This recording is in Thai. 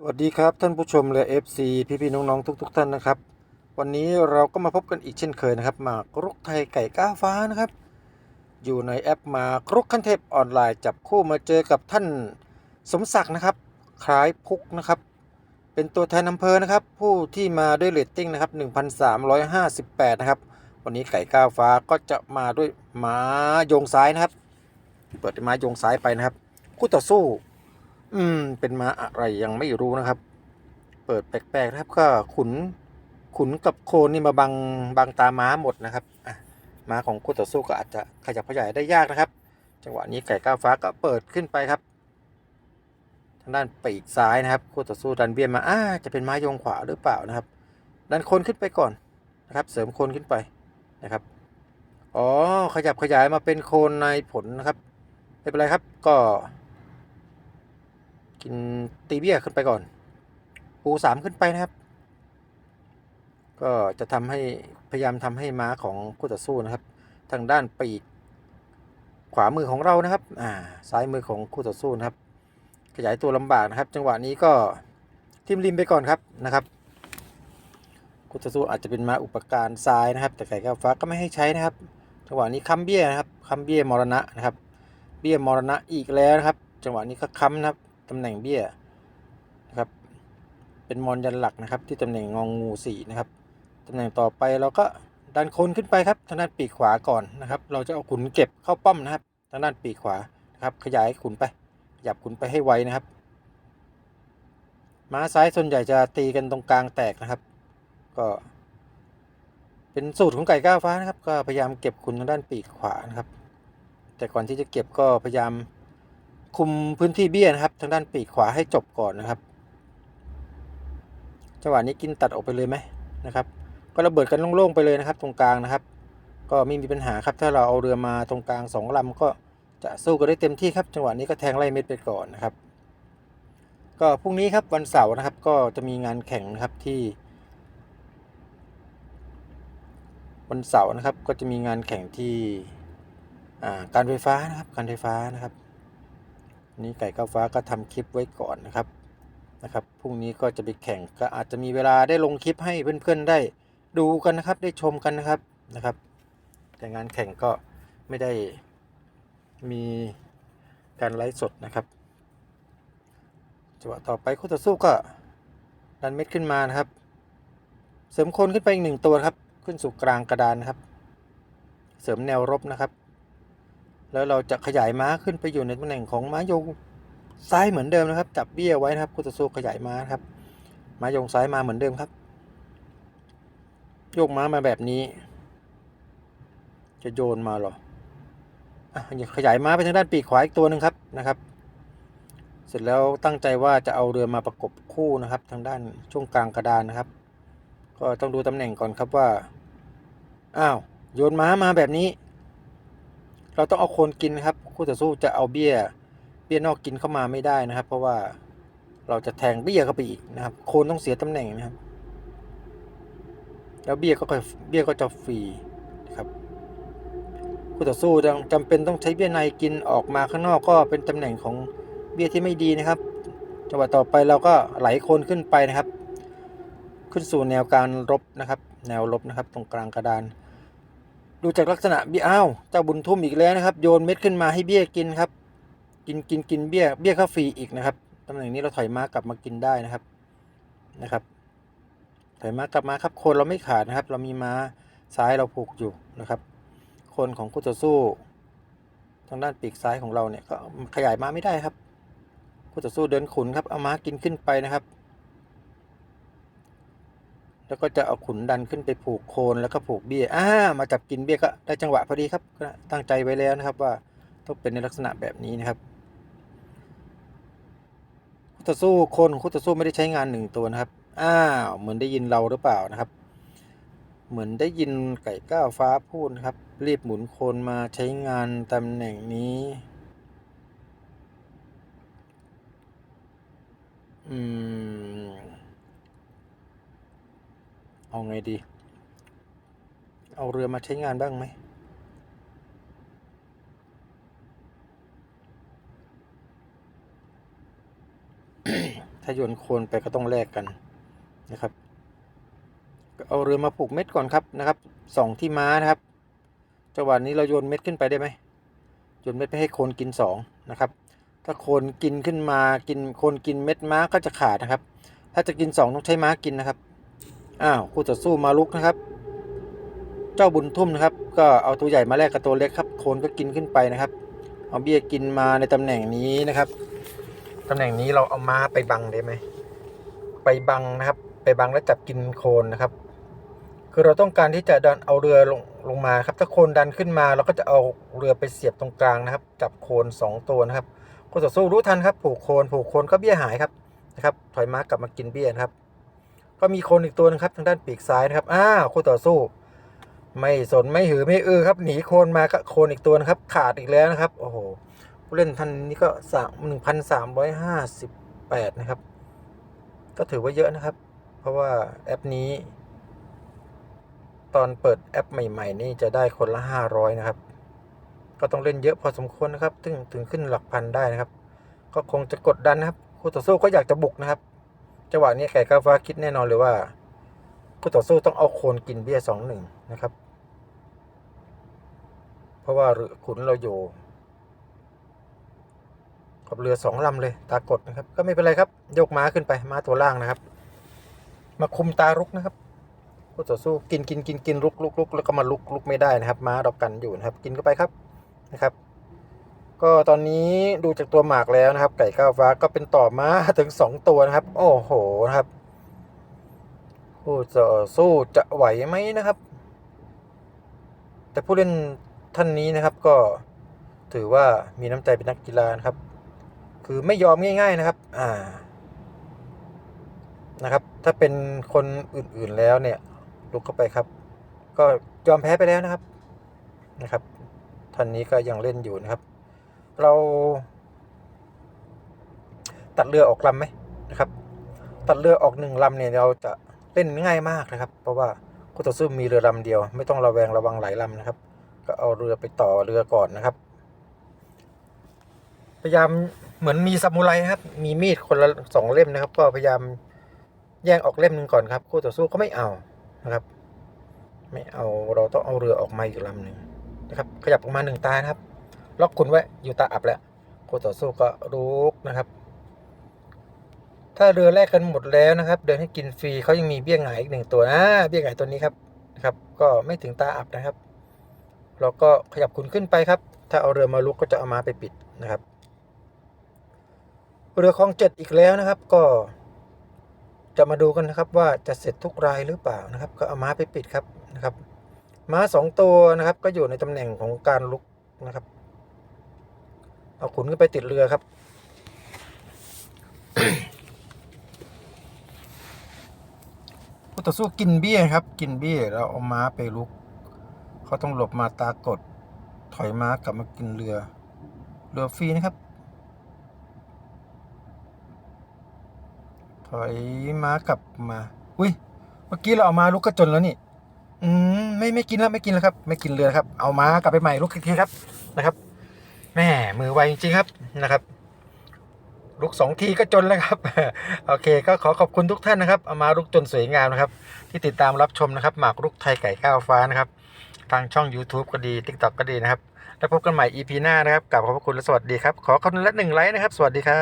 สวัสดีครับท่านผู้ชมและ FC พี่พี่ๆน้องๆทุก ๆ ท่านนะครับ วันนี้เราก็มาพบกันอีกเช่นเคยนะครับหมากรุกไทยไก่ก้าวฟ้านะครับ อยู่ในแอปหมากรุกขั้นเทพออนไลน์จับคู่มาเจอกับท่านสมศักดิ์นะครับคล้ายพุกนะครับ เป็นตัวแทนอำเภอนะครับ ผู้ที่มาด้วยเรตติ้งนะครับ1,358 นะครับ วันนี้ไก่ก้าวฟ้าก็จะมาด้วยมาโยงซ้ายนะครับ เปิดม้าโยงซ้ายไปนะครับ คู่ต่อสู้ อืม เป็นมาอะไรยังไม่รู้นะครับ เปิดแปลกๆนะครับ ก็ขุนขุนกับโคนนี่มาบังบังตาม้าหมดนะครับอะม้าของคู่ต่อสู้ก็อาจจะขยับขยายได้ยากนะครับ จังหวะนี้ไก่ก้าวฟ้าก็เปิดขึ้นไปครับ ทางด้านปีกซ้ายนะครับคู่ต่อสู้ดันเบียนมาอ่าจะเป็นม้ายงขวาหรือเปล่านะครับ ดันโคนขึ้นไปก่อนนะครับ เสริมโคนขึ้นไปนะครับอ๋อขยับขยายมาเป็นโคนในผลนะครับไม่เป็นไรครับก็ กินตีเบี้ยขึ้นไปก่อน ปูสามขึ้นไปนะครับ ก็จะทำให้พยายามทำให้ม้าของคู่ต่อสู้นะครับ ทางด้านปีกขวามือของเรานะครับ อ่า ซ้ายมือของคู่ต่อสู้นะครับ ขยายตัวลำบากนะครับ จังหวะนี้ก็ทิมริมไปก่อนครับนะครับคู่ต่อสู้อาจจะเป็นม้าอุปการซ้ายนะครับ แต่ไก่ก้าวฟ้าก็ไม่ให้ใช้นะครับ จังหวะนี้ค้ำเบี้ยนะครับค้ำเบี้ยมรณะนะครับ เบี้ยมรณะอีกแล้วนะครับ จังหวะนี้ก็ค้ำนะครับ ตำแหน่งเบี้ยนะครับ เป็นมอนยันหลักนะครับ ที่ตำแหน่งงองงูสี่นะครับตำแหน่งต่อไปเราก็ดันโคนขึ้นไปครับทางด้านปีกขวาก่อนนะครับ เราจะเอาขุนเก็บเข้าป้อมนะครับทางด้านปีกขวานะครับ ขยายขุนไปขยับขุนไปให้ไวนะครับม้าซ้ายส่วนใหญ่จะตีกันตรงกลางแตกนะครับ ก็ เป็นสูตรของไก่ก้าวฟ้านะครับ ก็พยายามเก็บขุนทางด้านปีกขวานะครับ แต่ก่อนที่จะเก็บก็พยายาม คุมพื้นที่เบี้ยนะครับ ทางด้านปีกขวาให้จบก่อนนะครับจังหวะนี้กินตัดออกไปเลยไหมนะครับ ก็ระเบิดกันโล่งๆไปเลยนะครับ ตรงกลางนะครับ ก็ไม่มีปัญหาครับ ถ้าเราเอาเรือมาตรงกลางสองลำก็จะสู้กันได้เต็มที่ครับ จังหวะนี้ก็แทงไล่เม็ดไปก่อนนะครับ ก็พรุ่งนี้ครับวันเสาร์นะครับ ก็จะมีงานแข่งนะครับที่ วันเสาร์นะครับก็จะมีงานแข่งที่การไฟฟ้านะครับ การไฟฟ้านะครับ นี้ไก่ก้าวฟ้าก็ทำคลิปไว้ก่อนนะครับนะครับพรุ่งนี้ก็จะไปแข่งก็อาจจะมีเวลาได้ลงคลิปให้เพื่อนๆได้ดูกันนะครับ ได้ชมกันนะครับนะครับ แต่งานแข่งก็ไม่ได้มีการไลฟ์สดนะครับจังหวะต่อไปคู่ต่อสู้ก็ดันเม็ดขึ้นมานะครับ เสริมคนขึ้นไปอีกหนึ่งตัวครับ ขึ้นสู่กลางกระดานนะครับ เสริมแนวรบนะครับ แล้วเราจะขยายม้าขึ้นไปอยู่ในตำแหน่งของม้าโยงซ้ายเหมือนเดิมนะครับ จับเบี้ยไว้นะครับคู่ต่อสู้ขยายม้าครับ ม้าโยงซ้ายมาเหมือนเดิมครับ โยกม้ามาแบบนี้ จะโยนมาหรออะขยายม้าไปทางด้านปีกขวาอีกตัวหนึ่งครับนะครับ เสร็จแล้วตั้งใจว่าจะเอาเรือมาประกบคู่นะครับ ทางด้านช่วงกลางกระดานนะครับ ก็ต้องดูตำแหน่งก่อนครับว่าอ้าวโยนม้ามาแบบนี้ เราต้องเอาโคนกินครับคู่ต่อสู้จะเอาเบี้ย เบี้ยนอกกินเข้ามาไม่ได้นะครับ เพราะว่าเราจะแทงเบี้ยเข้าไปอีกนะครับ โคนต้องเสียตำแหน่งนะครับ แล้วเบี้ยก็เบี้ยก็จะฟรีนะครับคู่ต่อสู้จำเป็นต้องใช้เบี้ยในกินออกมาข้างนอกก็เป็นตำแหน่งของเบี้ยที่ไม่ดีนะครับจังหวะต่อไปเราก็ไหลโคนขึ้นไปนะครับ ขึ้นสู่แนวการรบนะครับ แนวรบนะครับ ตรงกลางกระดาน ดูจากลักษณะเบี้ยอ้าวเจ้าบุญทุ่มอีกแล้วนะครับ โยนเม็ดขึ้นมาให้เบี้ยกินครับ กินกินกินเบี้ยเบี้ยข้าฟรีอีกนะครับตำแหน่งนี้เราถอยม้ากลับมากินได้นะครับนะครับ ถอยม้ากลับมาครับโคนเราไม่ขาดนะครับ เรามีม้าซ้ายเราผูกอยู่นะครับโคนของคู่ต่อสู้ ทางด้านปีกซ้ายของเราเนี่ยก็ขยายม้าไม่ได้ครับคู่ต่อสู้เดินขุนครับเอาม้ากินขึ้นไปนะครับ แล้วก็จะเอาขุนดันขึ้นไปผูกโคนแล้วก็ผูกเบี้ยอ่ามาจับกินเบี้ยก็ได้จังหวะพอดีครับตั้งใจไว้แล้วนะครับว่าต้องเป็นในลักษณะแบบนี้นะครับคู่ต่อสู้โคนของคู่ต่อสู้ไม่ได้ใช้งานหนึ่งตัวนะครับอ้าวเหมือนได้ยินเราหรือเปล่านะครับ เหมือนได้ยินไก่ก้าวฟ้าพูดนะครับ รีบหมุนโคนมาใช้งานตำแหน่งนี้ อืม เอาไงดี เอาเรือมาใช้งานบ้างไหม ถ้าโยนโคนไปก็ต้องแลกกันนะครับก็เอาเรือมาผูกเม็ดก่อนครับนะครับสองที่ม้านะครับ จังหวะนี้เราโยนเม็ดขึ้นไปได้ไหมโยนเม็ดไปให้โคนกินสองนะครับ ถ้าโคนกินขึ้นมากินโคนกินเม็ดม้าก็จะขาดนะครับ ถ้าจะกินสองต้องใช้ม้ากินนะครับ อ้าวคู่ต่อสู้มาลุกนะครับ เจ้าบุญทุ่มนะครับ ก็เอาตัวใหญ่มาแลกกับตัวเล็กครับโคนก็กินขึ้นไปนะครับ เอาเบี้ยกินมาในตำแหน่งนี้นะครับตำแหน่งนี้เราเอาม้าไปบังได้ไหมไปบังนะครับ ไปบังแล้วจับกินโคนนะครับ คือเราต้องการที่จะดันเอาเรือลงลงมาครับ ถ้าโคนดันขึ้นมาเราก็จะเอาเรือไปเสียบตรงกลางนะครับ จับโคนสองตัวนะครับคนต่อสู้รู้ทันครับ ผูกโคนผูกโคนก็เบี้ยหายครับนะครับถอยม้ากลับมากินเบี้ยครับ ก็มีโคนอีกตัวนึงครับทางด้านปีกซ้ายนะครับอ้าวคู่ต่อสู้ ไม่สนไม่หือไม่อือครับ หนีโคนมาก็โคนอีกตัวนะครับขาดอีกแล้วนะครับโอ้โหผู้เล่นท่านนี้ก็สามหนึ่งพันสามร้อยห้าสิบแปดนะครับ ก็ถือว่าเยอะนะครับ เพราะว่าแอปนี้ ตอนเปิดแอปใหม่ ๆ นี่จะได้คนละห้าร้อยนะครับ ก็ต้องเล่นเยอะพอสมควรนะครับ ถึงถึงขึ้นหลักพันได้นะครับ ก็คงจะกดดันนะครับคู่ต่อสู้ก็อยากจะบุกนะครับ จังหวะนี้ไก่กาฟ้าคิดแน่นอนเลยว่าคู่ต่อสู้ต้องเอาโคนกินเบี้ยสองหนึ่งนะครับ เพราะว่าเรือขุนเราอยู่กับเรือสองลำเลยตากดนะครับ ก็ไม่เป็นไรครับยกม้าขึ้นไปม้าตัวล่างนะครับ มาคุมตารุกนะครับคู่ต่อสู้กินกินกินกินลุกลุกลุกแล้วก็มาลุกลุกไม่ได้นะครับ ม้าเรากันอยู่นะครับ กินเข้าไปครับนะครับ ก็ตอนนี้ดูจากตัวหมากแล้วนะครับ ไก่ก้าวฟ้าก็เป็นต่อมาถึงสองตัวนะครับ โอ้โหนะครับคู่ต่อสู้จะไหวไหมนะครับ แต่ผู้เล่นท่านนี้นะครับก็ถือว่ามีน้ำใจเป็นนักกีฬานะครับ คือไม่ยอมง่าย ๆนะครับ อ่า นะครับ ถ้าเป็นคนอื่นๆแล้วเนี่ย ลุกเข้าไปครับ ก็ยอมแพ้ไปแล้วนะครับนะครับท่านนี้ก็ยังเล่นอยู่นะครับ เราตัดเรือออกลำไหมนะครับ ตัดเรือออกหนึ่งลำเนี่ยเราจะเล่นง่ายมากนะครับ เพราะว่าคู่ต่อสู้มีเรือลำเดียว ไม่ต้องระแวงระวังหลายลำนะครับ ก็เอาเรือไปต่อเรือก่อนนะครับ พยายามเหมือนมีซามูไรครับ มีมีดคนละสองเล่มนะครับ ก็พยายามแย่งออกเล่มหนึ่งก่อนครับ คู่ต่อสู้ก็ไม่เอานะครับ ไม่เอาเราต้องเอาเรือออกมาอีกลำหนึ่งนะครับ ขยับออกมาหนึ่งตานะครับ ล็อกคุณไว้อยู่ตาอับแล้วคู่ต่อสู้ก็รุกนะครับ ถ้าเรือแลกกันหมดแล้วนะครับ เดินให้กินฟรีเขายังมีเบี้ยหงายอีกหนึ่งตัวนะเบี้ยหงายตัวนี้ครับนะครับ ก็ไม่ถึงตาอับนะครับเราก็ขยับคุณขึ้นไปครับ ถ้าเอาเรือมาลุกก็จะเอามาไปปิดนะครับ เรือคลองเจ็ดอีกแล้วนะครับ ก็ จะมาดูกันนะครับว่าจะเสร็จทุกรายหรือเปล่านะครับ ก็เอาม้าไปปิดครับนะครับ ม้าสองตัวนะครับ ก็อยู่ในตำแหน่งของการลุกนะครับ เอาขุนขึ้นไปติดเรือครับ ผู้ต่อสู้กินเบี้ยครับ กินเบี้ยเราเอาม้าไปลุก เขาต้องหลบมาตากด ถอยม้ากลับมากินเรือ เรือฟรีนะครับ ถอยม้ากลับมา อุ้ย เมื่อกี้เราเอามาลุกก็จนแล้วนี่ อืม ไม่ไม่กินแล้วไม่กินแล้วครับ ไม่กินเรือครับ เอาม้ากลับไปใหม่ลุกอีกทีครับนะครับ แม่มือไวจริงๆครับนะครับ ลุกสองทีก็จนแล้วครับ โอเค ก็ขอขอบคุณทุกท่านนะครับเอามาลุกจนสวยงามนะครับ ที่ติดตามรับชมนะครับ หมากรุกไทยไก่ก้าวฟ้านะครับ ทางช่อง YouTube ก็ดี TikTok ก็ดีนะครับ แล้วพบกันใหม่ EP หน้านะครับกลับขอบพระคุณและสวัสดีครับ ขอคำนึงละหนึ่งไลค์นะครับ สวัสดีครับ